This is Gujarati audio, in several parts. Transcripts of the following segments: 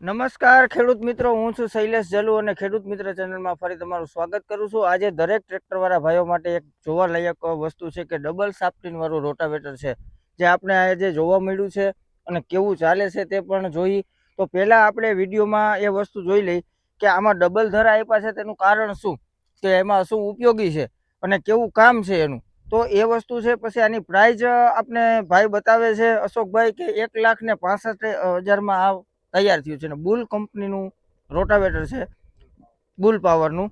નમસ્કાર, ખેડૂત મિત્રો. હું છું શૈલેષ જલુ અને ખેડૂત મિત્ર ચેનલમાં ફરી તમારું સ્વાગત કરું છું. આજે દરેક ટ્રેક્ટરવાળા ભાઈઓ માટે એક જોવાલાયક વસ્તુ છે કે ડબલ સાફટીનવાળું રોટાવેટર છે, જે આપણે આજે જોવા મળ્યું છે અને કેવું ચાલે છે તે પણ જોઈ. તો પહેલાં આપણે વિડીયોમાં એ વસ્તુ જોઈ લઈ કે આમાં ડબલ ધરા આપ્યા છે તેનું કારણ શું? કે એમાં શું ઉપયોગી છે અને કેવું કામ છે એનું? તો એ વસ્તુ છે, પછી આની પ્રાઇઝ આપણે ભાઈ બતાવે છે અશોકભાઈ કે એક લાખ ને પાસઠ હજારમાં આ તૈયાર થયું છે ને બુલ કંપનીનું રોટાવેટર છે, બુલ પાવરનું.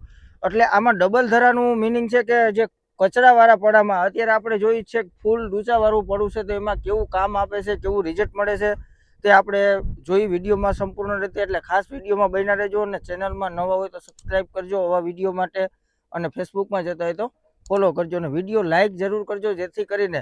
એટલે આમાં ડબલ ધરાનું મિનિંગ છે કે જે કચરાવાળા પડામાં, અત્યારે આપણે જોઈ છે ફૂલ ડૂચાવાળું પડું છે તો એમાં કેવું કામ આપે છે, કેવું રિઝલ્ટ મળે છે, તે આપણે જોઈ વિડીયોમાં સંપૂર્ણ રીતે. એટલે ખાસ વિડીયોમાં બન્યા રહેજો અને ચેનલમાં નવા હોય તો સબસ્ક્રાઈબ કરજો આવા વીડિયો માટે. અને ફેસબુકમાં જતા હોય તો ફોલો કરજો અને વીડિયો લાઇક જરૂર કરજો, જેથી કરીને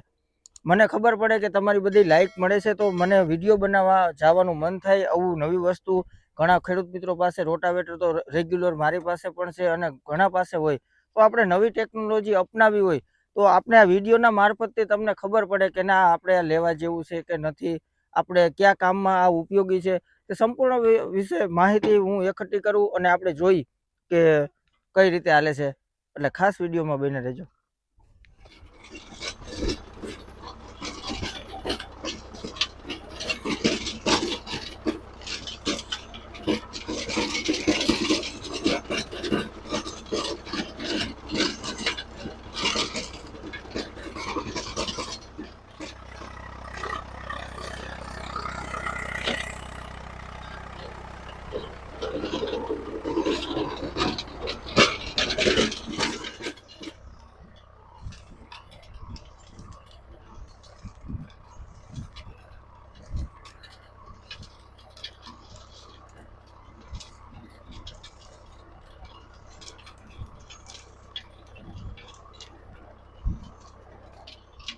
મને ખબર પડે કે તમારી બધી લાઇક મળે છે, તો મને વીડિયો બનાવવા જવાનું મન થાય આવું નવી વસ્તુ. ઘણા ખેડૂત મિત્રો પાસે રોટાવેટર તો રેગ્યુલર મારી પાસે પણ છે અને ઘણા પાસે હોય. તો આપણે નવી ટેકનોલોજી અપનાવી હોય, તો આપણે આ વિડીયોના મારફતથી તમને ખબર પડે કે ના, આપણે આ લેવા જેવું છે કે નથી. આપણે કયા કામમાં આ ઉપયોગી છે. તે સંપૂર્ણ વિશે માહિતી હું એકઠી કરું અને આપણે જોઈ કે કઈ રીતે હાલે છે. એટલે ખાસ વિડીયોમાં બને રહેજો.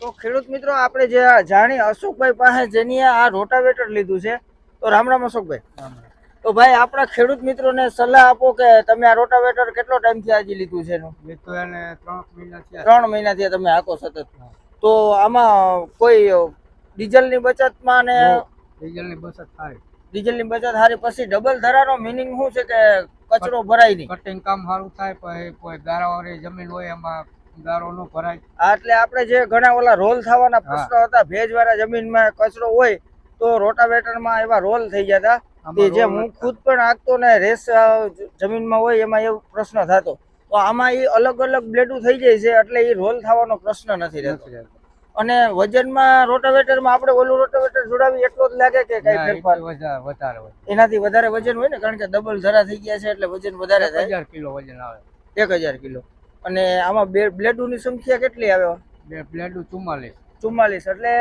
તો ખેડૂત મિત્રો આપણે જે જાણી અશોકભાઈ પાસે જેની આ રોટાવેટર લીધું છે તો રામ રામ અશોકભાઈ. તો ભાઈ આપણા ખેડૂત મિત્રોને સલાહ આપો કે તમે આ રોટાવેટર કેટલો ટાઈમથી આજે લીધું છે ત્રણ મહિનાથી તમે હાકો સતત. તો આમાં કોઈ ડીઝલની બચતમાં ને ડીઝલની બચત થાય ડીઝલની બચત સારી પછી ડબલ ધરાનો મિનિંગ શું છે કે કચરો ભરાય નહીં? કટિંગ કામ સારું થાય પછી કોઈ ગારાવાળી જમીન હોય એમાં ગારો ન ભરાય એટલે આપણે જે ઘણા ઓલા રોલ થવાના પ્રશ્નો હતા ભેજવાળા જમીનમાં કચરો હોય તો રોટાવેટરમાં એવા રોલ થઈ કે જે હું ખુદ પણ આંકતો ને રેસ જમીનમાં હોય એમાં એવો પ્રશ્ન થતો. તો આમાં એ અલગ અલગ બ્લેડું થઈ જાય છે એટલે એ રોલ થવાનો પ્રશ્ન નથી રહેતો. અને વજનમાં રોટાવેટરમાં આપણે ઓલું રોટાવેટર જોડાવી એટલો જ લાગે કે કઈ ફેરફાર? વધારે એનાથી વધારે વજન હોય ને કારણ કે ડબલ ધરા થઈ ગયા છે એટલે વજન વધારે થાય. હજાર કિલો વજન આવે. એક હજાર કિલો. અને આમાં બે બ્લેડોની સંખ્યા કેટલી આવે? બે પ્લેટું ચુમ્માલીસ. ચુમ્માલીસ. એટલે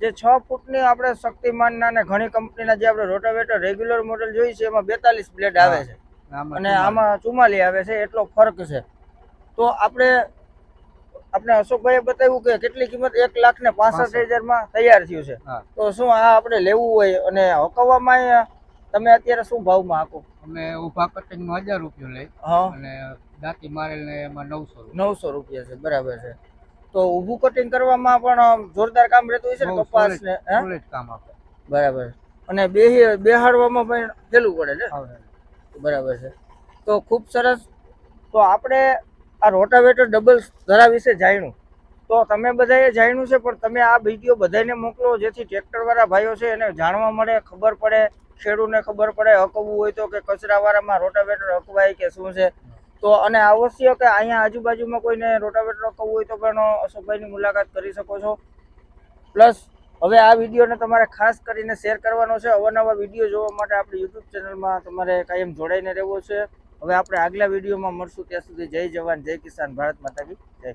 જે છ ફૂટની આપણે શક્તિમાનના ને ઘણી કંપનીના જે આપણે રોટાવેટર રેગ્યુલર મોડેલ જોઈએ છે એમાં બેતાલીસ બ્લેડ આવે છે. અને આમાં ચુમ્માલી આવે છે એટલો ફરક છે. તો આપણે આપણે અશોકભાઈએ બતાવ્યું કે કેટલી કિંમત એક લાખ ને પાસઠ હજારમાં તૈયાર થયું છે. તો શું આ આપણે લેવું હોય અને હકવવામાં તમે અત્યારે શું ભાવમાં હાકો? અમે ઊભા કટિંગમાં હજાર રૂપિયો લઈ અને દાંતી મારેલ ને એમાં નવસો નવસો રૂપિયા છે બરાબર છે. તો ઊભું કટિંગ કરવામાં પણ જોરદાર કામ રહેતું હોય છે ને કપાસ ને સોલિડ કામ આપે. બરાબર. અને બે બેહાડવામાં પણ પેલું પડે છે. બરાબર છે. તો ખૂબ સરસ. તો આપણે આ રોટાવેટર ડબલ ધરા વિશે જાણ્યું. તો તમે બધાએ જાણ્યું છે પણ તમે આ વીડિયો બધાને મોકલો જેથી ટ્રેક્ટરવાળા ભાઈઓ છે એને જાણવા મળે ખબર પડે ખેડૂતને ખબર પડે, હકવવું હોય તો કે કચરાવાળામાં રોટાવેટર હકવાય કે શું છે? તો અને અવશ્ય કે અહીંયા આજુબાજુમાં કોઈને રોટાવેટર હકવવું હોય તો પણ અશોકભાઈની મુલાકાત કરી શકો છો. પ્લસ, હવે આ વિડીયોને તમારે ખાસ કરીને શેર કરવાનો છે. અવારનવા વીડિયો જોવા માટે આપણી યુટ્યુબ ચેનલમાં તમારે કાયમ જોડાઈને રહેવું છે. હવે આપણે આગલા વિડીયોમાં મળશું. ત્યાં સુધી જય જવાન, જય કિસાન, ભારત માતા કી જય.